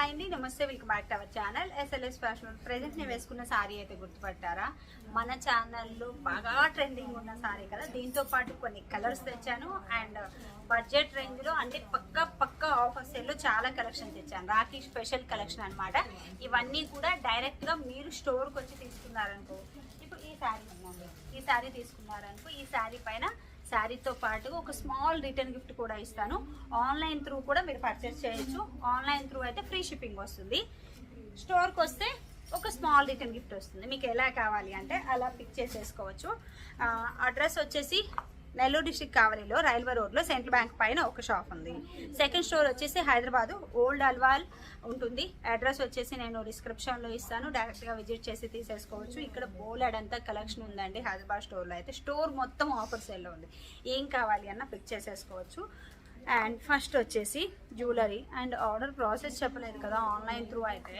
Hi అండి. నమస్తే welcome back to our channel. SLS fashion present నేను వేసుకున్న సారీ అయితే గుర్తుపట్టారా? మన ఛానల్లో బాగా ట్రెండింగ్ ఉన్న సారీ కదా. దీంతో పాటు కొన్ని కలర్స్ తెచ్చాను. అండ్ బడ్జెట్ రేంజ్లో అంటే పక్క పక్క ఆఫర్ సేల్లో చాలా కలెక్షన్ తెచ్చాను. రాఖీ స్పెషల్ కలెక్షన్ అన్నమాట. ఇవన్నీ కూడా డైరెక్ట్గా మీరు స్టోర్కి వచ్చి తీసుకున్నారనుకో ఇప్పుడు ఈ శారీ ఉందండి. ఈ శారీ తీసుకున్నారనుకో ఈ శారీ పైన శారీతో పాటు ఒక స్మాల్ రిటర్న్ గిఫ్ట్ కూడా ఇస్తాను. ఆన్లైన్ త్రూ కూడా మీరు పర్చేస్ చేయొచ్చు. ఆన్లైన్ త్రూ అయితే ఫ్రీ షిప్పింగ్ వస్తుంది. స్టోర్కి వస్తే ఒక స్మాల్ రిటర్న్ గిఫ్ట్ వస్తుంది. మీకు ఎలా కావాలి అంటే అలా పిక్ చేసేసుకోవచ్చు. అడ్రస్ వచ్చేసి నెల్లూరు డిస్టిక్ కావలిలో రైల్వే రోడ్లో సెంట్రల్ బ్యాంక్ పైన ఒక షాప్ ఉంది. సెకండ్ స్టోర్ వచ్చేసి హైదరాబాద్ ఓల్డ్ అల్వాల్ ఉంటుంది. అడ్రస్ వచ్చేసి నేను డిస్క్రిప్షన్లో ఇస్తాను. డైరెక్ట్గా విజిట్ చేసి తీసేసుకోవచ్చు. ఇక్కడ బోలెడ్ అంతా కలెక్షన్ ఉందండి హైదరాబాద్ స్టోర్లో అయితే. స్టోర్ మొత్తం ఆఫర్ సేల్లో ఉంది. ఏం కావాలి అన్న పిక్ చేసేసుకోవచ్చు. అండ్ ఫస్ట్ వచ్చేసి జ్యువెలరీ అండ్ ఆర్డర్ ప్రాసెస్ చెప్పలేదు కదా ఆన్లైన్ త్రూ అయితే.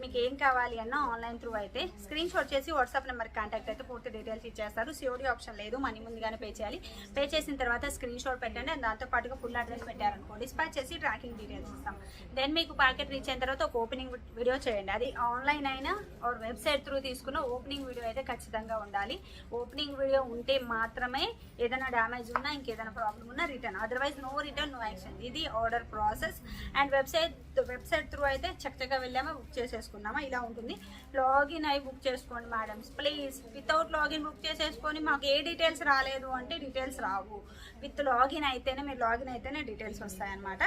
మీకు ఏం కావాలి అన్న ఆన్లైన్ త్రూ అయితే. స్క్రీన్ షాట్ చేసి వాట్సాప్ నెంబర్ కాంటాక్ట్ అయితే పూర్తి డీటెయిల్స్ ఇచ్చేస్తారు. సిఓడి ఆప్షన్ లేదు. మనీ ముందుగానే పే చేయాలి. పే చేసిన తర్వాత స్క్రీన్ షాట్ పెట్టండి. అండ్ దాంతోపాటుగా ఫుల్ అడ్రస్ పెట్టారనుకో డిస్పాచ్ చేసి ట్రాకింగ్ డీటెయిల్స్ ఇస్తాం. దెన్ మీకు ప్యాకెట్ రీచ్ అయిన తర్వాత ఒక ఓపెనింగ్ వీడియో చేయండి. అది ఆన్లైన్ అయినా ఆర్ వెబ్సైట్ త్రూ తీసుకున్న ఓపెనింగ్ వీడియో అయితే ఖచ్చితంగా ఉండాలి. ఓపెనింగ్ వీడియో ఉంటే మాత్రమే ఏదైనా డ్యామేజ్ ఉన్నా ఇంకేదైనా ప్రాబ్లం ఉన్నా return otherwise no return no action ఇది order process and website website through అయితే చక్కగా వెళ్ళామా బుక్ చేసేసుకున్నామా. ఇలా ఉంటుంది. లాగిన్ అయి బుక్ చేసుకోండి madams please without login book చేసేసుకొని మాకు ఏ డీటెయిల్స్ రాలేదు అంటే డీటెయిల్స్ రావు. విత్ లాగిన్ అయితేనే మీరు లాగిన్ అయితేనే డీటెయిల్స్ వస్తాయన్నమాట.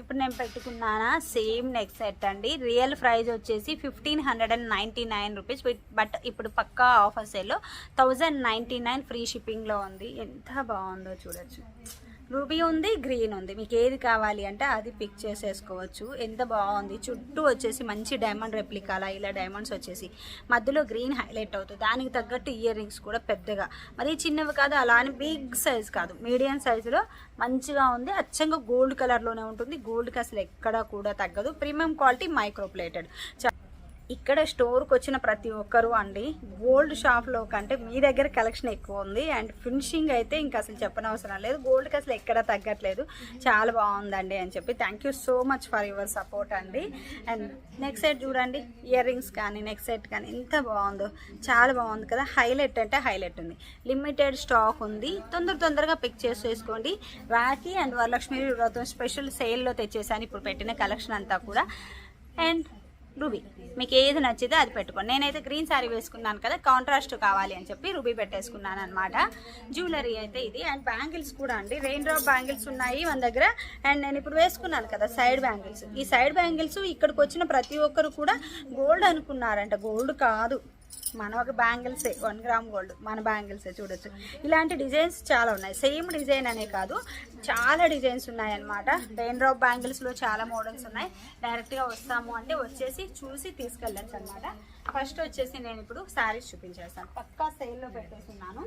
ఇప్పుడు నేను పెట్టుకున్నానా? సేమ్ నెక్ సెట్ అండి. రియల్ ప్రైస్ వచ్చేసి fifteen hundred and ninety nine rupees but ఇప్పుడు పక్కా ఆఫర్ సేల్లో థౌజండ్ నైంటీ నైన్ ఫ్రీ షిప్పింగ్లో ఉంది. ఎంత బాగుందో చూడొచ్చు. రూబీ ఉంది గ్రీన్ ఉంది. మీకు ఏది కావాలి అంటే అది పిక్ చేసేసుకోవచ్చు. ఎంత బాగుంది. చుట్టూ వచ్చేసి మంచి డైమండ్ రెప్లికాలా ఇలా డైమండ్స్ వచ్చేసి మధ్యలో గ్రీన్ హైలైట్ అవుతుంది. దానికి తగ్గట్టు ఇయర్ రింగ్స్ కూడా పెద్దగా. మరి చిన్నవి కాదు అలా అని బిగ్ సైజ్ కాదు. మీడియం సైజులో మంచిగా ఉంది. అచ్చంగా గోల్డ్ కలర్లోనే ఉంటుంది. గోల్డ్కి అసలు ఎక్కడా కూడా తగ్గదు. ప్రీమియం క్వాలిటీ మైక్రోప్లేటెడ్ ఇక్కడ స్టోర్కి వచ్చిన ప్రతి ఒక్కరు అండి. గోల్డ్ షాప్లో కంటే మీ దగ్గర కలెక్షన్ ఎక్కువ ఉంది. అండ్ ఫినిషింగ్ అయితే ఇంకా అసలు చెప్పనవసరం లేదు. గోల్డ్కి అసలు ఎక్కడ తగ్గట్లేదు. చాలా బాగుందండి అని చెప్పి thank you so much for your support అండి. అండ్ నెక్స్ట్ సైడ్ చూడండి. ఇయర్ రింగ్స్ కానీ నెక్స్ట్ సైడ్ కానీ ఎంత బాగుందో. చాలా బాగుంది కదా. హైలైట్ అంటే హైలైట్ ఉంది. లిమిటెడ్ స్టాక్ ఉంది. తొందర తొందరగా పిక్ చేసేసుకోండి. రాఖీ అండ్ వరలక్ష్మి వ్రతం స్పెషల్ సేల్లో తెచ్చేసాను. ఇప్పుడు పెట్టిన కలెక్షన్ అంతా కూడా. And ruby. మీకు ఏది నచ్చితే అది పెట్టుకోండి. నేనైతే గ్రీన్ శారీ వేసుకున్నాను కదా కాంట్రాస్ట్ కావాలి అని చెప్పి రూబీ పెట్టేసుకున్నాను అనమాట జ్యువెలరీ అయితే ఇది. అండ్ బ్యాంగిల్స్ కూడా అండి. రెయిన్ డ్రాప్ బ్యాంగిల్స్ ఉన్నాయి మన దగ్గర. అండ్ నేను ఇప్పుడు వేసుకున్నాను కదా సైడ్ బ్యాంగిల్స్ ఈ సైడ్ బ్యాంగిల్స్ ఇక్కడికి వచ్చిన ప్రతి ఒక్కరు కూడా గోల్డ్ అనుకున్నారంట. గోల్డ్ కాదు. మన ఒక బ్యాంగిల్సే వన్ గ్రామ్ గోల్డ్ మన బ్యాంగిల్సే చూడొచ్చు. ఇలాంటి డిజైన్స్ చాలా ఉన్నాయి. సేమ్ డిజైన్ అనే కాదు చాలా డిజైన్స్ ఉన్నాయన్నమాట. రెయిన్ డ్రాప్ బ్యాంగిల్స్లో చాలా మోడల్స్ ఉన్నాయి. డైరెక్ట్గా వస్తాము అంటే వచ్చేసి చూసి తీసుకెళ్ళచ్చు అనమాట ఫస్ట్ వచ్చేసి నేను ఇప్పుడు శారీస్ చూపించేస్తాను. పక్కా సేల్లో పెట్టేస్తున్నాను.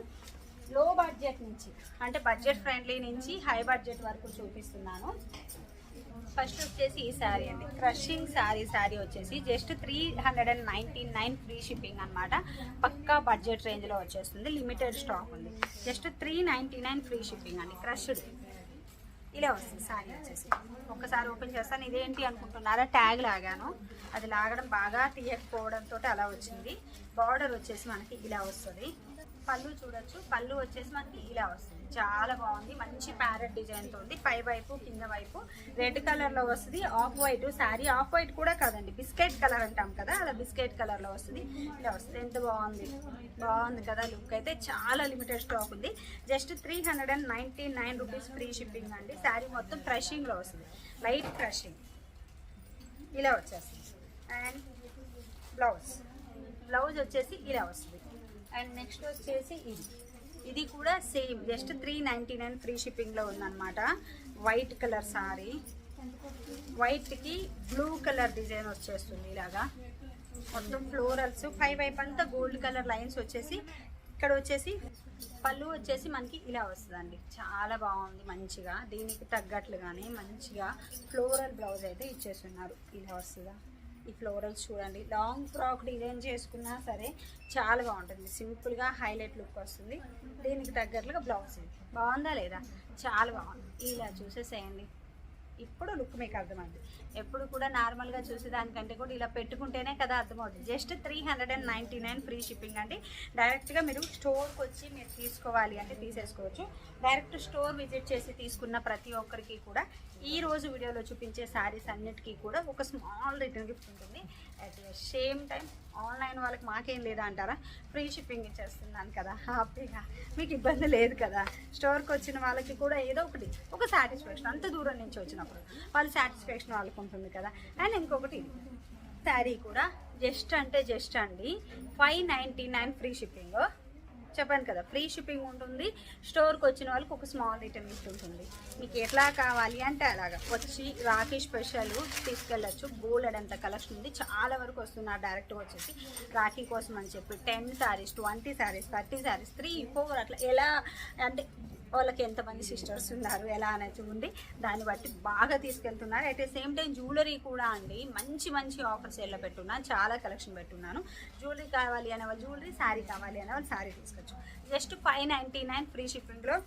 లో బడ్జెట్ నుంచి అంటే బడ్జెట్ ఫ్రెండ్లీ నుంచి హై బడ్జెట్ వరకు చూపిస్తున్నాను. ఫస్ట్ వచ్చేసి ఈ శారీ అండి. క్రషింగ్ శారీ శారీ వచ్చేసి just three hundred and ninety nine free shipping అనమాట పక్కా బడ్జెట్ రేంజ్లో వచ్చేస్తుంది. లిమిటెడ్ స్టాక్ ఉంది. Just three ninety nine free shipping అండి. క్రష్డ్ ఇలా వస్తుంది శారీ వచ్చేసి. ఒక్కసారి ఓపెన్ చేస్తాను. ఇదేంటి అనుకుంటున్నారా? ట్యాగ్ లాగాను. అది లాగడం బాగా తీయకపోవడంతో అలా వచ్చింది. బార్డర్ వచ్చేసి మనకి ఇలా వస్తుంది. పళ్ళు చూడొచ్చు. పళ్ళు వచ్చేసి మనకి ఇలా వస్తుంది. చాలా బాగుంది. మంచి ప్యారెట్ డిజైన్తో ఉంది పై వైపు కింద వైపు రెడ్ కలర్లో వస్తుంది. Off white sari off white కూడా కాదండి. బిస్కెట్ కలర్ అంటాం కదా అలా బిస్కెట్ కలర్లో వస్తుంది. ఇలా వస్తుంది ఎంత బాగుంది. బాగుంది కదా లుక్ అయితే. చాలా లిమిటెడ్ స్టాక్ ఉంది. Just three hundred and ninety nine rupees free shipping అండి. శారీ మొత్తం క్రషింగ్లో వస్తుంది. లైట్ క్రషింగ్ ఇలా వచ్చేస్తుంది. అండ్ బ్లౌజ్ బ్లౌజ్ వచ్చేసి ఇలా వస్తుంది. అండ్ నెక్స్ట్ వచ్చేసి ఇది. ఇది కూడా same just three ninety nine free షిప్పింగ్లో ఉందన్నమాట. వైట్ కలర్ సారీ వైట్కి బ్లూ కలర్ డిజైన్ వచ్చేస్తుంది ఇలాగా. మొత్తం ఫ్లోరల్స్ పై వైపు అంతా గోల్డ్ కలర్ లైన్స్ వచ్చేసి ఇక్కడ వచ్చేసి పళ్ళు వచ్చేసి మనకి ఇలా వస్తుందండి. చాలా బాగుంది మంచిగా. దీనికి తగ్గట్లుగానే మంచిగా ఫ్లోరల్ బ్లౌజ్ అయితే ఇచ్చేస్తున్నారు. ఇలా వస్తుందా? ఈ ఫ్లోరల్స్ చూడండి. లాంగ్ ఫ్రాక్ డిజైన్ చేసుకున్నా సరే చాలా బాగుంటుంది. సింపుల్గా హైలైట్ లుక్ వస్తుంది. దీనికి తగ్గట్లుగా బ్లౌజ్ బాగుందా లేదా? చాలా బాగుంది. ఇలా చూసేసేయండి. ఇప్పుడు లుక్ మీకు అర్థమవుతుంది ఎప్పుడు కూడా నార్మల్గా చూసేదానికంటే కూడా ఇలా పెట్టుకుంటేనే కదా అర్థమవుతుంది. Just three hundred and ninety nine free shipping అండి డైరెక్ట్గా మీరు స్టోర్కి వచ్చి మీరు తీసుకోవాలి అంటే తీసేసుకోవచ్చు. డైరెక్ట్ స్టోర్ విజిట్ చేసి తీసుకున్న ప్రతి ఒక్కరికి కూడా ఈ రోజు వీడియోలో చూపించే శారీస్ అన్నిటికీ కూడా ఒక స్మాల్ రిటర్న్ గిఫ్ట్ ఉంటుంది. At the same time online వాళ్ళకి మాకేం లేదా అంటారా? ఫ్రీ షిప్పింగ్ ఇచ్చేస్తున్నాను కదా హ్యాపీగా. మీకు ఇబ్బంది లేదు కదా. స్టోర్కి వచ్చిన వాళ్ళకి కూడా ఏదో ఒకటి ఒక సాటిస్ఫాక్షన్ అంత దూరం నుంచి వచ్చినప్పుడు వాళ్ళ సాటిస్ఫాక్షన్ వాళ్ళకి ఉంటుంది కదా. అండ్ ఇంకొకటి శారీ కూడా జస్ట్ అంటే జస్ట్ అండి. Five ninety nine free shipping చెప్పాను కదా ఫ్రీ షిప్పింగ్ ఉంటుంది స్టోర్కి వచ్చిన వాళ్ళకి ఒక స్మాల్ రిటర్న్ ఇస్తుంటుంది ఉంటుంది. మీకు ఎట్లా కావాలి అంటే అలాగా వచ్చి రాఖీ స్పెషల్ తీసుకెళ్ళచ్చు బోలెడ్ అంత కలెక్షన్ ఉంది చాలా వరకు వస్తున్నారు డైరెక్ట్గా వచ్చేసి రాఖీ కోసం అని చెప్పి ten saris twenty saris thirty saris three four అట్లా ఎలా అంటే వాళ్ళకి ఎంతమంది సిస్టర్స్ ఉన్నారు ఎలా అనేది ఉంది దాన్ని బట్టి బాగా తీసుకెళ్తున్నారు. అయితే సేమ్ టైం జ్యువెలరీ కూడా అండి. మంచి మంచి ఆఫర్స్ ఎలా పెట్టున్నాను. చాలా కలెక్షన్ పెట్టున్నాను. జ్యువెలరీ కావాలి అనే వాళ్ళు జ్యువెలరీ శారీ కావాలి అనే వాళ్ళు శారీ తీసుకోవచ్చు. Just five ninety nine free షిప్పింగ్లో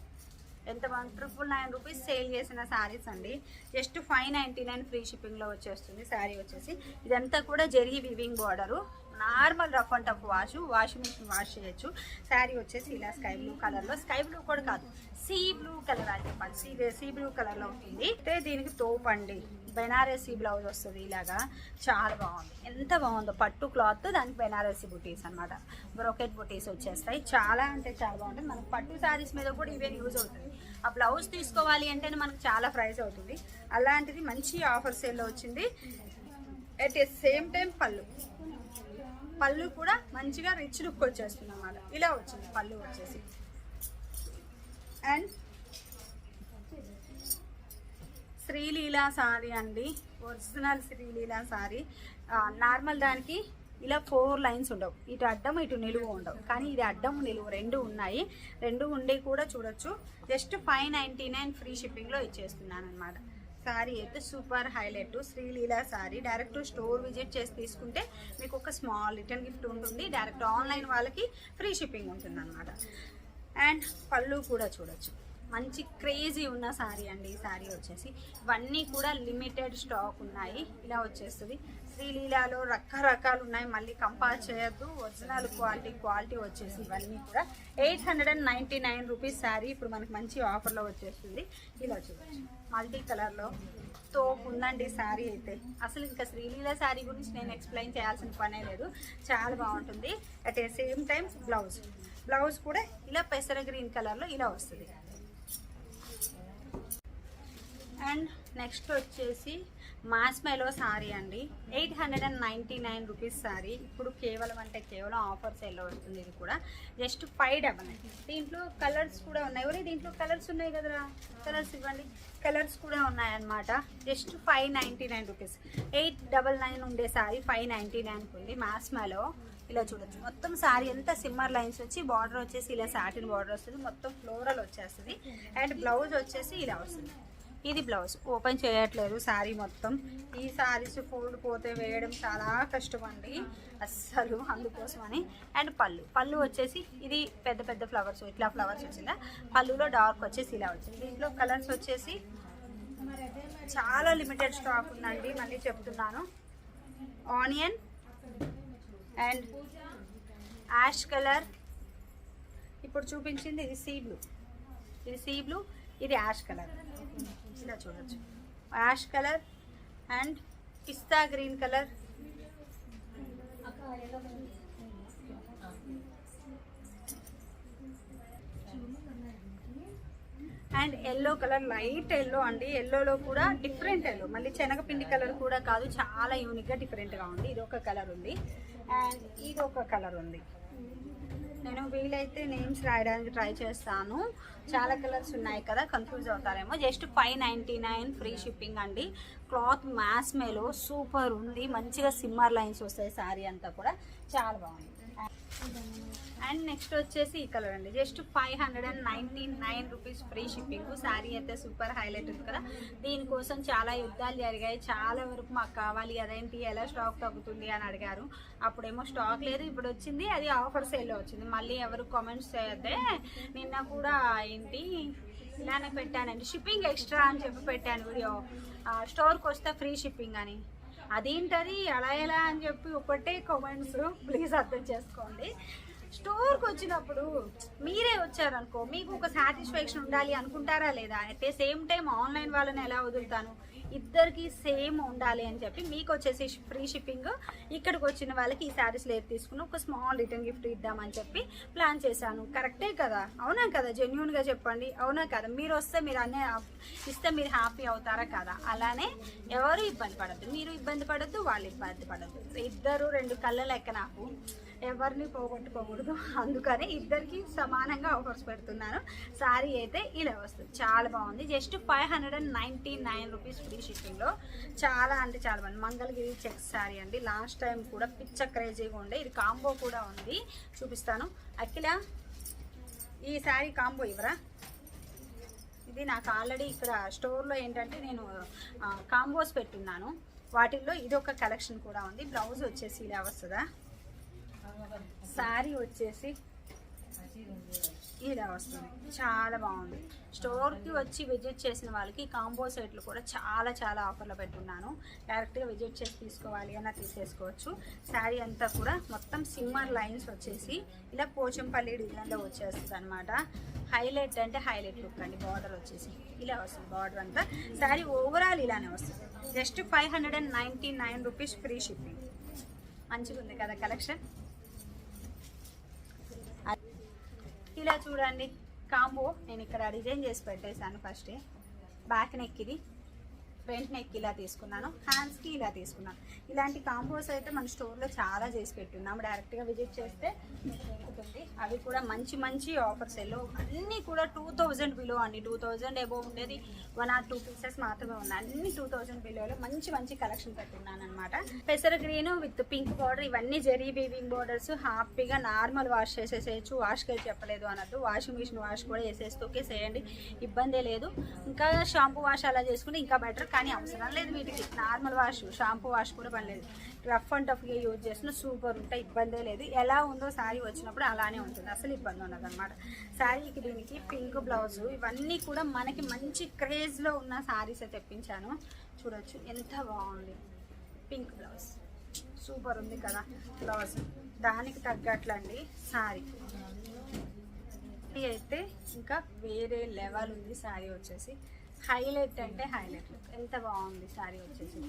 ఎంత one triple nine rupees sale చేసిన శారీస్ అండి. Just five ninety nine free షిప్పింగ్లో వచ్చేస్తుంది. శారీ వచ్చేసి ఇదంతా కూడా జరిగి weaving border normal rough and tough wash washing machine wash చేయొచ్చు. శారీ వచ్చేసి ఇలా స్కై బ్లూ కలర్లో స్కై బ్లూ కూడా కాదు సీ బ్లూ కలర్ అని చెప్పాలి. సీ సీ బ్లూ కలర్లో ఉంటుంది. అయితే దీనికి తోపు అండి. బెనారసీ బ్లౌజ్ వస్తుంది ఇలాగా. చాలా బాగుంది. ఎంత బాగుందో. పట్టు క్లాత్ దానికి బెనారసీ బుటీస్ అనమాట బ్రోకెట్ బుటీస్ వచ్చేస్తాయి. చాలా అంటే చాలా బాగుంటుంది మనకు పట్టు శారీస్ మీద కూడా ఇవే యూజ్ అవుతుంది. ఆ బ్లౌజ్ తీసుకోవాలి అంటేనే మనకు చాలా ప్రైస్ అవుతుంది. అలాంటిది మంచి ఆఫర్ సేల్లో వచ్చింది. అట్ ఏ సేమ్ టైం పళ్ళు. పళ్ళు కూడా మంచిగా రిచ్ లుక్ వచ్చేస్తుంది అన్నమాట. ఇలా వచ్చింది పళ్ళు వచ్చేసి. అండ్ శ్రీలీలా సారీ అండి. ఒరిజినల్ శ్రీలీలా సారీ. నార్మల్ దానికి ఇలా ఫోర్ లైన్స్ ఉండవు. ఇటు అడ్డం ఇటు నిలువు ఉండవు. కానీ ఇది అడ్డం నిలువు రెండు ఉన్నాయి. రెండు ఉండి కూడా చూడొచ్చు. Just five ninety nine free షిప్పింగ్లో ఇచ్చేస్తున్నాను అనమాట సారీ అయితే super highlight. Sreeleela sari. Direct store visit చేసి తీసుకుంటే మీకు ఒక స్మాల్ రిటర్న్ గిఫ్ట్ ఉంటుంది. డైరెక్ట్ ఆన్లైన్ వాళ్ళకి ఫ్రీ షిప్పింగ్ ఉంటుంది అనమాట అండ్ పళ్ళు కూడా చూడొచ్చు. మంచి క్రేజీ ఉన్న శారీ అండి. ఈ శారీ వచ్చేసి. ఇవన్నీ కూడా లిమిటెడ్ స్టాక్ ఉన్నాయి. ఇలా వచ్చేస్తుంది. శ్రీలీలాలో రకరకాలు ఉన్నాయి. మళ్ళీ కంపేర్ చేయొద్దు. ఒరిజినల్ క్వాలిటీ క్వాలిటీ వచ్చేసి ఇవన్నీ కూడా. Eight hundred and ninety nine rupees sari ఇప్పుడు మనకి మంచి ఆఫర్లో వచ్చేస్తుంది. ఇలా చూడవచ్చు మల్టీ కలర్లో తోపు ఉందండి శారీ అయితే. అసలు ఇంకా శ్రీలీల శారీ గురించి నేను ఎక్స్ప్లెయిన్ చేయాల్సిన పనే లేదు. చాలా బాగుంటుంది. At a same time blouse blouse కూడా ఇలా పెసర గ్రీన్ కలర్లో ఇలా వస్తుంది. అండ్ నెక్స్ట్ వచ్చేసి మాస్మెలో సారీ అండి. Eight hundred and ninety nine rupees sari. ఇప్పుడు కేవలం అంటే కేవలం ఆఫర్స్ ఎలా వస్తుంది ఇది కూడా. Just five double nine. దీంట్లో కలర్స్ కూడా ఉన్నాయి. ఎవరి దీంట్లో కలర్స్ ఉన్నాయి కదరా? కలర్స్ ఇవ్వండి. కలర్స్ కూడా ఉన్నాయన్నమాట. Just five ninety nine rupees. Eight double nine ఉండే సారీ ఫైవ్ నైంటీ నైన్కి ఉంది మాస్మెలో ఇలా చూడొచ్చు. మొత్తం సారీ అంతా సిమ్మర్ లైన్స్ వచ్చి బార్డర్ వచ్చేసి ఇలా సాటిన్ బార్డర్ వస్తుంది. మొత్తం ఫ్లోరల్ వచ్చేస్తుంది. అండ్ బ్లౌజ్ వచ్చేసి ఇలా వస్తుంది. ఇది బ్లౌజ్. ఓపెన్ చేయట్లేదు శారీ మొత్తం. ఈ శారీస్ ఫోల్డ్ పోతే వేయడం చాలా కష్టం అండి అస్సలు అందుకోసమని. అండ్ పళ్ళు. పళ్ళు వచ్చేసి ఇది పెద్ద పెద్ద ఫ్లవర్స్ ఇట్లా ఫ్లవర్స్ వచ్చిందా? పళ్ళులో డార్క్ వచ్చేసి ఇలా వచ్చింది. దీంట్లో కలర్స్ వచ్చేసి చాలా లిమిటెడ్ స్టాక్ ఉందండి మళ్ళీ చెప్తున్నాను. Onion and ash colour. ఇప్పుడు చూపించింది ఇది సీ బ్లూ ఇది సీ బ్లూ ఇది యాష్ కలర్. ఇలా చూడొచ్చు. Ash colour and pista green colour. And yellow colour light yellow అండి. ఎల్లోలో కూడా డిఫరెంట్ ఎల్లో. మళ్ళీ శనగపిండి కలర్ కూడా కాదు చాలా యూనిక్గా డిఫరెంట్గా ఉంది. ఇది ఒక కలర్ ఉంది. అండ్ ఇది ఒక కలర్ ఉంది. నేను వీలైతే నేమ్స్ రాయడానికి ట్రై చేస్తాను. చాలా కలర్స్ ఉన్నాయి కదా confuse అవుతారేమో. Just five ninety nine free shipping అండి. క్లాత్ మ్యాస్ మేలో సూపర్ ఉంది. మంచిగా సిమ్మర్ లైన్స్ వస్తాయి శారీ అంతా కూడా. చాలా బాగుంది. అండ్ నెక్స్ట్ వచ్చేసి ఈ కలర్ అండి. Just five hundred and ninety nine rupees free shipping sari అయితే సూపర్ హైలైట్ ఉంది కదా. దీనికోసం చాలా యుద్ధాలు జరిగాయి. చాలా వరకు మాకు కావాలి. అదేంటి? ఎలా స్టాక్ తగ్గుతుంది అని అడిగారు. అప్పుడేమో స్టాక్ లేదు. ఇప్పుడు వచ్చింది. అది ఆఫర్ సేల్లో వచ్చింది. మళ్ళీ ఎవరు కామెంట్స్ చేయొద్దే నిన్న కూడా ఏంటి? ఇలానే పెట్టానండి. షిప్పింగ్ ఎక్స్ట్రా అని చెప్పి పెట్టాను వీడియో స్టోర్కి వస్తే ఫ్రీ షిప్పింగ్ అని. అదేంటది? అలా ఎలా అని చెప్పి ఒకటే కామెంట్స్ ప్లీజ్ అర్థం చేసుకోండి. స్టోర్కి వచ్చినప్పుడు మీరే వచ్చారనుకో మీకు ఒక సాటిస్ఫాక్షన్ ఉండాలి అనుకుంటారా లేదా? అయితే సేమ్ టైం ఆన్లైన్ వాళ్ళని ఎలా వదులుతాను? ఇద్దరికి సేమ్ ఉండాలి అని చెప్పి మీకు వచ్చేసి ఫ్రీ షిప్పింగ్ ఇక్కడికి వచ్చిన వాళ్ళకి ఈ శారీస్ లేదు తీసుకుని ఒక స్మాల్ రిటర్న్ గిఫ్ట్ ఇద్దామని చెప్పి ప్లాన్ చేశాను. కరెక్టే కదా? అవునా కదా? జెన్యున్గా చెప్పండి. అవునా కదా? మీరు వస్తే మీరు అన్నీ ఇస్తే మీరు హ్యాపీ అవుతారా కదా? అలానే ఎవరు ఇబ్బంది పడద్దు. మీరు ఇబ్బంది పడద్దు వాళ్ళు ఇబ్బంది పడద్దు. ఇద్దరు రెండు కళ్ళ లెక్క నాకు. ఎవరిని పోగొట్టుకోకూడదు. అందుకని ఇద్దరికి సమానంగా ఆఫర్స్ పెడుతున్నాను. సారీ అయితే ఇలా వస్తుంది. చాలా బాగుంది. Just five hundred and ninety nine rupees free షిప్పింగ్లో. చాలా అంటే చాలా బాగుంది. మంగళగిరి చెక్ సారీ అండి. లాస్ట్ టైం కూడా పిచ్చ క్రేజీగా ఉండే. ఇది కాంబో కూడా ఉంది. చూపిస్తాను. అఖిల ఈ శారీ కాంబో ఇవ్వరా? ఇది నాకు ఆల్రెడీ ఇక్కడ స్టోర్లో ఏంటంటే నేను కాంబోస్ పెట్టున్నాను. వాటిల్లో ఇది ఒక కలెక్షన్ కూడా ఉంది. బ్లౌజ్ వచ్చేసి ఇలా వస్తుందా? శారీ వచ్చేసి ఇలా వస్తుంది చాలా బాగుంది. స్టోర్కి వచ్చి విజిట్ చేసిన వాళ్ళకి కాంబో సెట్లు కూడా చాలా చాలా ఆఫర్లో పెట్టున్నాను. డైరెక్ట్గా విజిట్ చేసి తీసుకోవాలి అన్న తీసేసుకోవచ్చు. శారీ అంతా కూడా మొత్తం సిమ్మర్ లైన్స్ వచ్చేసి ఇలా పోచంపల్లి డిజైన్లో వచ్చేస్తుంది అనమాట హైలైట్ అంటే హైలైట్ లుక్ అండి. బార్డర్ వచ్చేసి ఇలా వస్తుంది బార్డర్ అంతా. శారీ ఓవరాల్ ఇలానే వస్తుంది. Just five hundred and ninety nine rupees free shipping. మంచిగా ఉంది కదా కలెక్షన్? ఇలా చూడండి. కాంబో నేను ఇక్కడ డిజైన్ చేసి పెట్టేశాను ఫస్టే. బ్యాక్ నెక్ ఇది. ఫ్రంట్ నెక్ ఇలా తీసుకున్నాను హ్యాండ్స్కి ఇలా తీసుకున్నాను. ఇలాంటి కాంబోస్ అయితే మన స్టోర్లో చాలా చేసి పెట్టున్నాము డైరెక్ట్గా విజిట్ చేస్తే మీకు దొరుకుతుంది. అవి కూడా మంచి మంచి ఆఫర్స్ ఎల్లో అన్నీ కూడా టూ థౌజండ్ బిలో అండి. టూ థౌజండ్ ఎబో ఉండేది. వన్ ఆర్ టూ పీసెస్ మాత్రమే ఉన్నాయి. అన్ని టూ థౌజండ్ బిలోలో మంచి మంచి కలెక్షన్ పెట్టున్నాను అనమాట పెసర గ్రీన్ విత్ పింక్ బార్డర్ ఇవన్నీ జరీ బీవింగ్ బార్డర్స్ హ్యాపీగా నార్మల్ వాష్ చేసేసేయచ్చు. వాష్కి చెప్పలేదు అన్నట్టు. వాషింగ్ మిషన్ వాష్ కూడా వేసేస్తూకే చేయండి ఇబ్బందే లేదు. ఇంకా షాంపూ వాష్ అలా చేసుకుంటే ఇంకా బెటర్ కానీ అవసరం లేదు వీటికి. నార్మల్ వాష్ షాంపూ వాష్ కూడా పనిలేదు రఫ్ అండ్ టఫ్గా యూజ్ చేసిన సూపర్ ఉంటాయి ఇబ్బందే లేదు. ఎలా ఉందో శారీ వచ్చినప్పుడు అలానే ఉంటుంది. అసలు ఇబ్బంది ఉండదు అనమాట శారీకి దీనికి పింక్ బ్లౌజ్ ఇవన్నీ కూడా మనకి మంచి క్రేజ్లో ఉన్న శారీస్ తెప్పించాను. చూడొచ్చు ఎంత బాగుంది. Pink blouse. సూపర్ ఉంది కదా బ్లౌజ్. దానికి తగ్గట్లండి శారీ. అయితే ఇంకా వేరే లెవెల్ ఉంది. శారీ వచ్చేసి హైలైట్ అంటే హైలైట్ లుక్. ఎంత బాగుంది శారీ వచ్చేసి.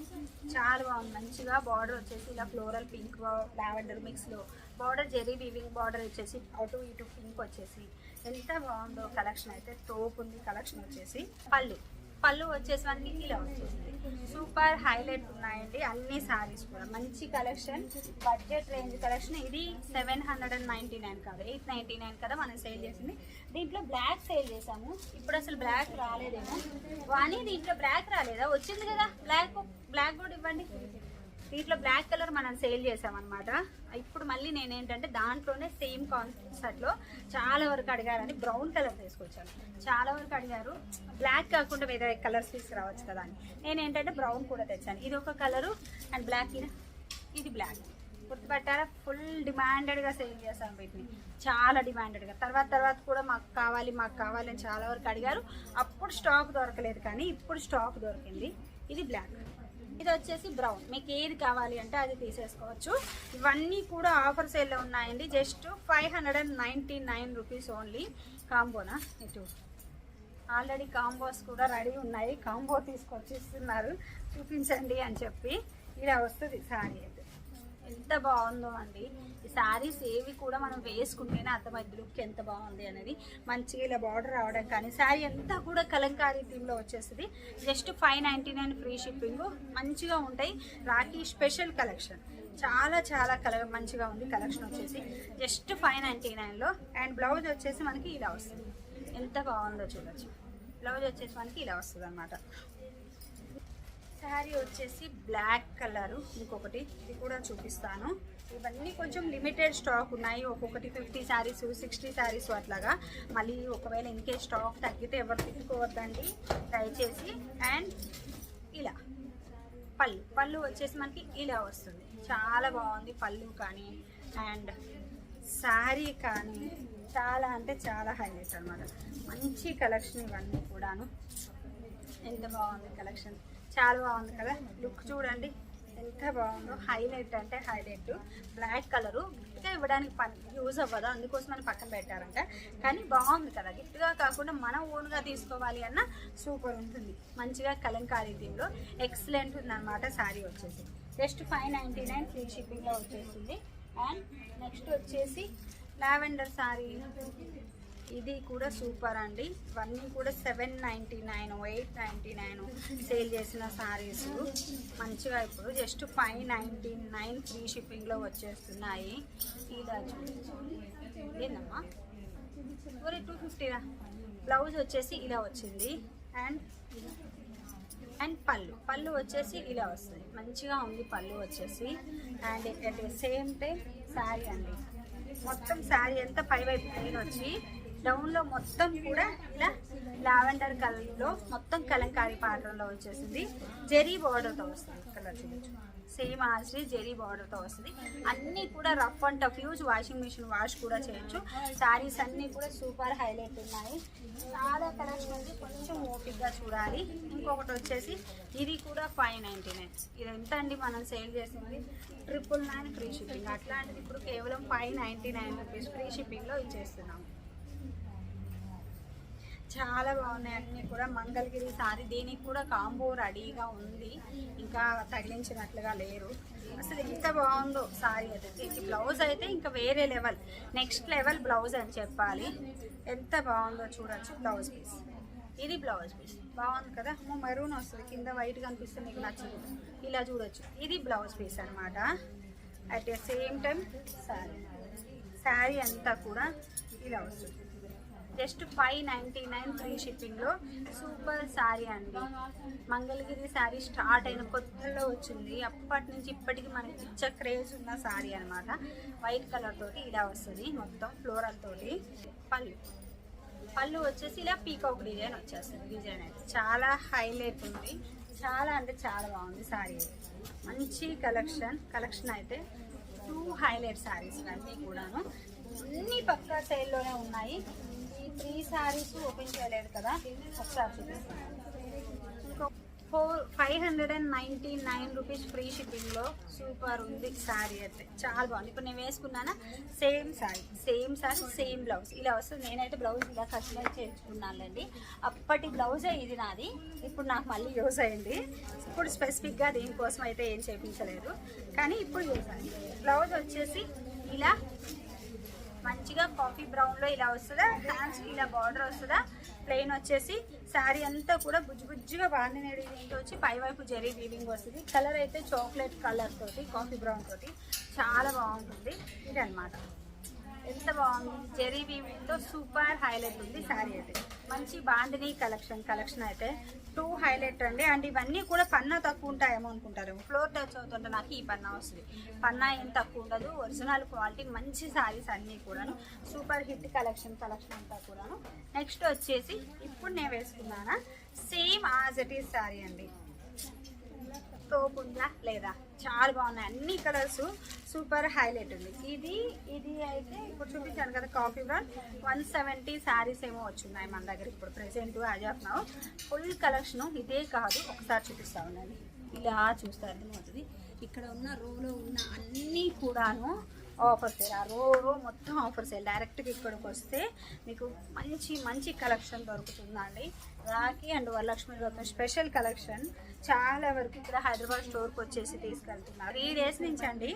చాలా బాగుంది. మంచిగా బార్డర్ వచ్చేసి ఇలా ఫ్లోరల్ పింక్ లావెండర్ మిక్స్లో బార్డర్ జెరీ వీవింగ్ బార్డర్ వచ్చేసి అటు ఇటు పింక్ వచ్చేసి. ఎంత బాగుందో కలెక్షన్ అయితే తోపు ఉంది కలెక్షన్ వచ్చేసి. పళ్ళు. పళ్ళు వచ్చేసరికి ఇలా వచ్చేసింది. సూపర్ హైలైట్ ఉన్నాయండి. అన్ని సారీస్ కూడా. మంచి కలెక్షన్. Budget range collection. ఇది seven hundred and ninety nine కాదు. ఎయిట్ నైంటీ నైన్ కదా మనం సేల్ చేసింది. దీంట్లో బ్లాక్ సేల్ చేసాము ఇప్పుడు అసలు బ్లాక్ రాలేదేమో. కానీ దీంట్లో బ్లాక్ రాలేదా? వచ్చింది కదా. బ్లాక్ బ్లాక్ కూడా ఇవ్వండి. దీంట్లో బ్లాక్ కలర్ మనం సేల్ చేసామన్నమాట ఇప్పుడు మళ్ళీ నేను ఏంటంటే దాంట్లోనే సేమ్ కాన్సెప్ట్లో చాలా వరకు అడిగారని బ్రౌన్ కలర్ తీసుకొచ్చాను. చాలా వరకు అడిగారు బ్లాక్ కాకుండా వేరే కలర్స్ తీసుకురావచ్చు కదా అని. నేను ఏంటంటే బ్రౌన్ కూడా తెచ్చాను. ఇది ఒక కలరు అండ్ బ్లాక్ ఇది. ఇది బ్లాక్ గుర్తుపెట్టారా? ఫుల్ డిమాండెడ్గా సేల్ చేశాను వీటిని. చాలా డిమాండెడ్గా తర్వాత తర్వాత కూడా మాకు కావాలి మాకు కావాలి అని చాలా వరకు అడిగారు. అప్పుడు స్టాక్ దొరకలేదు కానీ ఇప్పుడు స్టాక్ దొరికింది. ఇది బ్లాక్ ఇది వచ్చేసి బ్రౌన్ మీకు ఏది కావాలి అంటే అది తీసేసుకోవచ్చు. ఇవన్నీ కూడా ఆఫర్ సేల్లో ఉన్నాయండి. Just five hundred and ninety nine rupees only కాంబోనా ఇటు. ఆల్రెడీ కాంబోస్ కూడా రెడీ ఉన్నాయి. కాంబో తీసుకొచ్చి ఇస్తున్నారు. చూపించండి అని చెప్పి. ఇలా వస్తుంది సారీ అయితే. ఎంత బాగుందో అండి. శారీస్ ఏవి కూడా మనం వేసుకుంటేనే అర్థమైంది లుక్ ఎంత బాగుంది అనేది. మంచిగా ఇలా బార్డర్ రావడం కానీ శారీ అంతా కూడా కలంకారీ థీమ్లో వచ్చేస్తుంది. Just five ninety nine free shipping. మంచిగా ఉంటాయి. Rakhi special collection. చాలా చాలా కల మంచిగా ఉంది కలెక్షన్ వచ్చేసి. జస్ట్ ఫైవ్ నైంటీ నైన్లో అండ్ బ్లౌజ్ వచ్చేసి మనకి ఇలా వస్తుంది. ఎంత బాగుందో చూడొచ్చు. బ్లౌజ్ వచ్చేసి మనకి ఇలా వస్తుంది అనమాట శారీ వచ్చేసి బ్లాక్ కలరు. ఇంకొకటి ఇది కూడా చూపిస్తాను. ఇవన్నీ కొంచెం లిమిటెడ్ స్టాక్ ఉన్నాయి. ఒక్కొక్కటి ఫిఫ్టీ శారీస్ సిక్స్టీ శారీస్ అట్లాగా. మళ్ళీ ఒకవేళ ఇన్కే స్టాక్ తగ్గితే ఎవరు తీసుకోవద్దండి? దయచేసి. అండ్ ఇలా. పళ్ళు. పళ్ళు వచ్చేసి మనకి ఇలా వస్తుంది. చాలా బాగుంది పళ్ళు కానీ అండ్ శారీ కానీ చాలా అంటే చాలా హైలైట్ అనమాట మంచి కలెక్షన్ ఇవన్నీ కూడాను. ఎంత బాగుంది కలెక్షన్ చాలా బాగుంది కదా. లుక్ చూడండి. ఎంత బాగుందో హైలైట్ అంటే హైలైట్. బ్లాక్ కలరు గిఫ్ట్గా ఇవ్వడానికి పని యూజ్ అవ్వదు. అందుకోసం అని పక్కన పెట్టారంట. కానీ బాగుంది కదా. గిఫ్ట్గా కాకుండా మనం ఓన్గా తీసుకోవాలి అన్న సూపర్ ఉంటుంది. మంచిగా కలంకారీ థీమ్లో ఎక్సలెంట్ ఉందన్నమాట శారీ వచ్చేసి. Just five ninety nine free షిప్పింగ్లో వచ్చేసింది. అండ్ నెక్స్ట్ వచ్చేసి లావెండర్ శారీ. ఇది కూడా సూపర్ అండి. ఇవన్నీ కూడా seven ninety nine eight ninety nine sale చేసిన సారీస్ మంచిగా ఇప్పుడు just five ninety nine free షిప్పింగ్లో వచ్చేస్తున్నాయి. ఇది ఏందమ్మా ఒరే టూ ఫిఫ్టీరా బ్లౌజ్ వచ్చేసి ఇలా వచ్చింది. అండ్ అండ్ పళ్ళు. పళ్ళు వచ్చేసి ఇలా వస్తుంది. మంచిగా ఉంది పళ్ళు వచ్చేసి. And at the same time sari అండి. మొత్తం శారీ అంతా పై వైపు ప్లెయిన్ వచ్చి డౌన్లో మొత్తం కూడా ఇలా లావెండర్ కలర్లో మొత్తం కలంకారీ పాత్రలో వచ్చేసింది. జెరీ బార్డర్తో వస్తుంది కలర్ చూడొచ్చు సేమ్ ఆశ్రీ జెరీ బార్డర్తో వస్తుంది. అన్నీ కూడా rough and tough use washing machine wash కూడా చేయొచ్చు. శారీస్ అన్నీ కూడా సూపర్ హైలైట్ ఉన్నాయి. చాలా కలెక్షన్ ఉంది. కొంచెం ఓపిక్గా చూడాలి. ఇంకొకటి వచ్చేసి ఇది కూడా ఫైవ్ నైంటీ నైన్ ఇది ఎంత అండి మనం సేల్ చేసింది? ట్రిపుల్ నైన్ ఫ్రీ షిప్పింగ్ అట్లాంటిది ఇప్పుడు కేవలం five ninety nine rupees free షిప్పింగ్లో ఇచ్చేస్తున్నాం. చాలా బాగున్నాయి. అన్నీ కూడా మంగళగిరి సారీ దీనికి కూడా కాంబో రెడీగా ఉంది. ఇంకా తగిలించినట్లుగా లేరు. అసలు ఎంత బాగుందో సారీ అయితే. దీనికి బ్లౌజ్ అయితే ఇంకా వేరే లెవెల్. నెక్స్ట్ లెవెల్ బ్లౌజ్ అని చెప్పాలి. ఎంత బాగుందో చూడొచ్చు బ్లౌజ్ పీస్. ఇది బ్లౌజ్ పీస్. బాగుంది కదా? మెరూన్ వస్తుంది. కింద వైట్ కనిపిస్తే మీకు నచ్చదు. ఇలా చూడొచ్చు. ఇది బ్లౌజ్ పీస్ అనమాట at the same time sari sari అంతా కూడా ఇలా వస్తుంది. Just five ninety nine free షిప్పింగ్లో సూపర్ శారీ అండి. మంగళగిరి శారీ స్టార్ట్ అయిన కొత్తలో వచ్చింది. అప్పటి నుంచి ఇప్పటికి మనకి పిచ్చ క్రేజ్ ఉన్న శారీ అనమాట వైట్ కలర్ తోటి ఇలా వస్తుంది మొత్తం ఫ్లోరల్ తోటి. పళ్ళు. పళ్ళు వచ్చేసి ఇలా పీకాక్ డిజైన్ వచ్చేస్తుంది. డిజైన్ అయితే చాలా హైలైట్ ఉంది. చాలా అంటే చాలా బాగుంది శారీ మంచి కలెక్షన్. కలెక్షన్ అయితే టూ హైలైట్ శారీస్ అన్నీ కూడాను. అన్ని పక్కా సేల్లోనే ఉన్నాయి. ఈ త్రీ శారీస్ ఓపెన్ చేయలేదు కదా? ఒకసారి ఇంకో four five hundred and ninety nine rupees free షిప్పింగ్లో సూపర్ ఉంది శారీ అయితే. చాలా బాగుంది. ఇప్పుడు నేను వేసుకున్నానా? Same sari same sari same blouse. ఇలా వస్తుంది. నేనైతే బ్లౌజ్ ఇలా కస్టమైజ్ చేయించుకున్నానండి. అప్పటి బ్లౌజే ఇది నాది. ఇప్పుడు నాకు మళ్ళీ యూజ్ అయింది. ఇప్పుడు స్పెసిఫిక్గా దీనికోసం అయితే ఏం చేయించలేదు. కానీ ఇప్పుడు యూజ్ అయింది. బ్లౌజ్ వచ్చేసి ఇలా కాఫీ బ్రౌన్లో ఇలా వస్తుందా? హ్యాండ్స్ ఇలా బార్డర్ వస్తుందా? ప్లెయిన్ వచ్చేసి శారీ అంతా కూడా బుజ్జు బుజ్జుగా బాండినేడు దీంట్లో వచ్చి పైవైపు వైపు వీవింగ్ వస్తుంది. కలర్ అయితే చాక్లెట్ కలర్ తోటి కాఫీ బ్రౌన్ తోటి చాలా బాగుంటుంది. ఇది అన్నమాట ఎంత బాగుంది? జెరీ వీవింగ్తో సూపర్ హైలైట్ ఉంది శారీ అయితే. మంచి బాండిని కలెక్షన్ కలెక్షన్ అయితే. టూ హైలైట్ అండి. అండ్ ఇవన్నీ కూడా పన్నా తక్కువ ఉంటాయేమో అనుకుంటారు ఫ్లోర్ టచ్ అవుతుంటే నాకు ఈ పన్నా వస్తుంది. పన్నా ఏం తక్కువ ఉండదు. ఒరిజినల్ క్వాలిటీ మంచి శారీస్ అన్నీ కూడాను. సూపర్ హిట్ కలెక్షన్ కలెక్షన్ అంతా కూడాను. నెక్స్ట్ వచ్చేసి ఇప్పుడు నేను వేసుకున్నానా? Same as it is sari అండి. తోపు ఉందా? లేదా? చాలా బాగున్నాయి. అన్ని కలర్స్. సూపర్ హైలైట్ ఉంది. ఇది ఇది అయితే ఇప్పుడు చూపించాను కదా coffee brown one seventy saris ఏమో వచ్చున్నాయి మన దగ్గర ఇప్పుడు present as of now. Full collection ఇదే కాదు ఒకసారి చూపిస్తా ఉండండి ఇలా చూస్తే అర్థమవుతుంది. ఇక్కడ ఉన్న రూలో ఉన్న అన్నీ కూడాను ఆఫర్ సేల్ ఆ రో రో మొత్తం ఆఫర్ సేల్ డైరెక్ట్గా ఇక్కడికి వస్తే మీకు మంచి మంచి కలెక్షన్ దొరుకుతుందండి. రాఖీ అండ్ వరలక్ష్మి వ్రతం స్పెషల్ కలెక్షన్. చాలా వరకు ఇక్కడ హైదరాబాద్ స్టోర్కి వచ్చేసి తీసుకెళ్తున్నారు. త్రీ డేస్ నుంచి అండి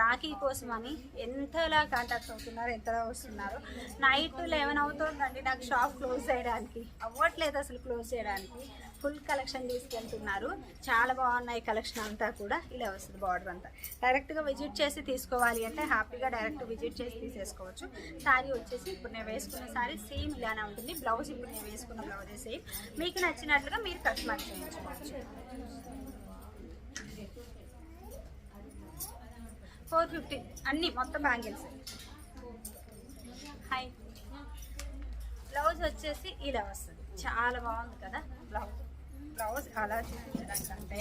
రాఖీ కోసం అని ఎంతలా కాంటాక్ట్ అవుతున్నారు ఎంతలా వస్తున్నారు. నైట్ లెవెన్ అవుతుందండి నాకు షాప్ క్లోజ్ చేయడానికి. అవ్వట్లేదు అసలు క్లోజ్ చేయడానికి. ఫుల్ కలెక్షన్ తీసుకెళ్తున్నారు. చాలా బాగున్నాయి కలెక్షన్ అంతా కూడా. ఇలా వస్తుంది బార్డర్ అంతా. డైరెక్ట్గా విజిట్ చేసి తీసుకోవాలి అంటే హ్యాపీగా డైరెక్ట్ విజిట్ చేసి తీసేసుకోవచ్చు. శారీ వచ్చేసి ఇప్పుడు నేను వేసుకున్న శారీ సేమ్ ఇలానే ఉంటుంది. బ్లౌజ్ ఇప్పుడు నేను వేసుకున్న బ్లౌజే సేమ్. మీకు నచ్చినట్లుగా మీరు కస్టమర్ చేయించుకోవచ్చు. ఫోర్ ఫిఫ్టీ అన్నీ మొత్తం బ్యాంగిల్స్. హాయ్ బ్లౌజ్ వచ్చేసి ఇలా వస్తుంది. చాలా బాగుంది కదా బ్లౌజ్ బ్లౌజ్ అలా చూపించడానికి అంటే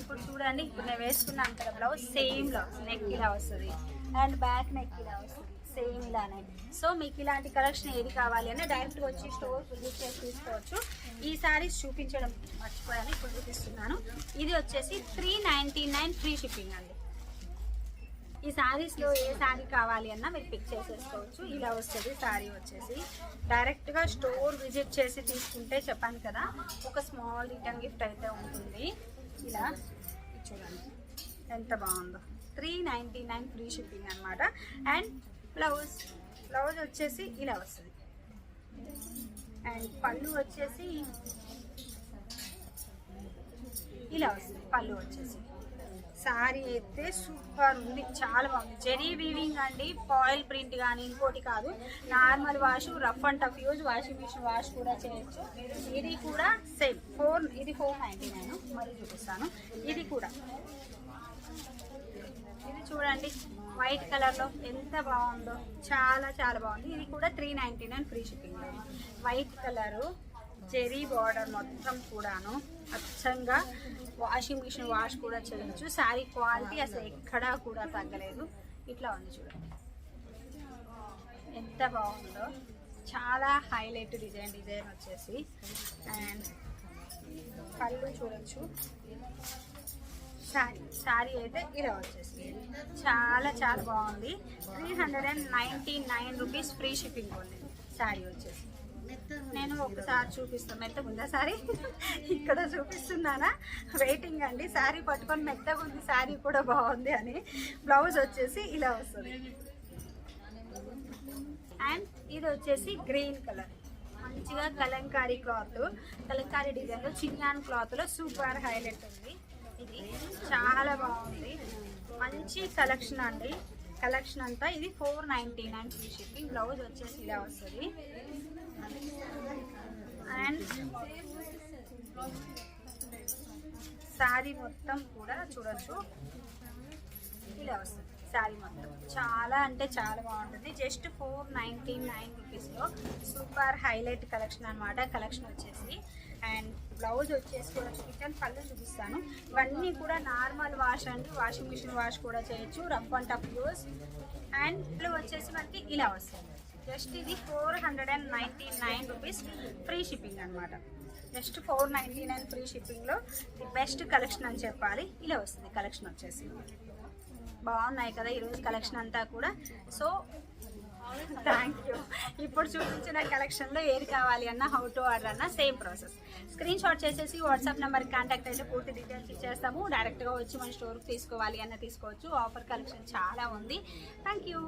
ఇప్పుడు చూడండి ఇప్పుడు నేను వేసుకున్నాను కదా బ్లౌజ్ సేమ్ బ్లౌజ్ నెక్ ఇలా వస్తుంది. అండ్ బ్యాక్ నెక్ ఇలా వస్తుంది సేమ్ ఇలానే. సో మీకు ఇలాంటి కలెక్షన్ ఏది కావాలి అని డైరెక్ట్గా వచ్చి స్టోర్ విజిట్ చేసి తీసుకోవచ్చు. ఈ సారీస్ చూపించడం మర్చిపోయాను ఇప్పుడు చూపిస్తున్నాను. ఇది వచ్చేసి three ninety nine free shipping అండి. ఈ శారీస్లో ఏ సారీ కావాలి అన్నా మీరు పిక్ చేసేసుకోవచ్చు. ఇలా వస్తుంది సారీ వచ్చేసి. డైరెక్ట్గా స్టోర్ విజిట్ చేసి తీసుకుంటే చెప్పాను కదా ఒక స్మాల్ రిటర్న్ గిఫ్ట్ అయితే ఉంటుంది. ఇలా చూడండి. ఎంత బాగుందో. Three ninety nine free shipping అనమాట అండ్ బ్లౌజ్ బ్లౌజ్ వచ్చేసి ఇలా వస్తుంది. అండ్ పళ్ళు వచ్చేసి ఇలా వస్తుంది పళ్ళు వచ్చేసి. సారీ అయితే సూపర్ ఉంది చాలా బాగుంది. జెరీ వీవింగ్ అండి ఫాయిల్ ప్రింట్ కానీ ఇంకోటి కాదు. Normal wash rough and tough use washing machine wash కూడా చేయొచ్చు. ఇది కూడా సేమ్ ఫోర్ ఇది ఫోర్ నైంటీ నైన్ మరి చూపిస్తాను. ఇది కూడా. ఇది చూడండి వైట్ కలర్లో ఎంత బాగుందో చాలా చాలా బాగుంది. ఇది కూడా three ninety nine free shipping white colour zari border మొత్తం కూడాను. అచ్చంగా వాషింగ్ మిషన్ వాష్ కూడా చేయొచ్చు. శారీ క్వాలిటీ అసలు ఎక్కడా కూడా తగ్గలేదు. ఇట్లా ఉంది చూడండి. ఎంత బాగుందో. చాలా హైలైట్ డిజైన్ డిజైన్ వచ్చేసి. అండ్ పళ్ళు చూడొచ్చు. శారీ శారీ అయితే ఇలా వచ్చేసి చాలా చాలా బాగుంది. Three hundred and ninety nine rupees free shipping ఉంది. శారీ వచ్చేసి. నేను ఒకసారి చూపిస్తాను మెత్తగా ఉందా సారీ? ఇక్కడ చూపిస్తున్నానా? వెయిటింగ్ అండి. శారీ పట్టుకొని మెత్తగా ఉంది. శారీ కూడా బాగుంది అని. బ్లౌజ్ వచ్చేసి ఇలా వస్తుంది. అండ్ ఇది వచ్చేసి గ్రీన్ కలర్ మంచిగా కలంకారీ క్లాత్. కలంకారీ డిజైన్లో చిన్నాన్ క్లాత్లో సూపర్ హైలైట్ ఉంది. ఇది చాలా బాగుంది. మంచి కలెక్షన్ అండి. కలెక్షన్ అంతా ఇది four ninety nine free shipping blouse వచ్చేసి ఇలా వస్తుంది. అండ్ శారీ మొత్తం కూడా చూడొచ్చు. ఇలా వస్తుంది. శారీ మొత్తం. చాలా అంటే చాలా బాగుంటుంది. జస్ట్ ఫోర్ నైంటీ నైన్ రూపీస్లో సూపర్ హైలైట్ కలెక్షన్ అనమాట కలెక్షన్ వచ్చేసి. అండ్ బ్లౌజ్ వచ్చేసి కూడా చూపించాను. పళ్ళు చూపిస్తాను. ఇవన్నీ కూడా నార్మల్ వాష్ అండి వాషింగ్ మిషన్ వాష్ కూడా చేయొచ్చు. Rough and tough use. And ఇట్లు వచ్చేసి మనకి ఇలా వస్తుంది. జస్ట్ ఇది four hundred and ninety nine rupees free shipping అనమాట just four ninety nine free షిప్పింగ్లో ది బెస్ట్ కలెక్షన్ అని చెప్పాలి. ఇలా వస్తుంది కలెక్షన్ వచ్చేసి. బాగున్నాయి కదా ఈరోజు కలెక్షన్ అంతా కూడా. సో థ్యాంక్ యూ ఇప్పుడు చూపించిన కలెక్షన్లో ఏది కావాలి అన్న హౌ టు ఆర్డర్ అన్న సేమ్ ప్రాసెస్ స్క్రీన్ షాట్ చేసేసి వాట్సాప్ నెంబర్కి కాంటాక్ట్ అయితే పూర్తి డీటెయిల్స్ ఇచ్చేస్తాము. డైరెక్ట్గా వచ్చి మన స్టోర్కి తీసుకోవాలి అన్న తీసుకోవచ్చు. ఆఫర్ కలెక్షన్ చాలా ఉంది. Thank you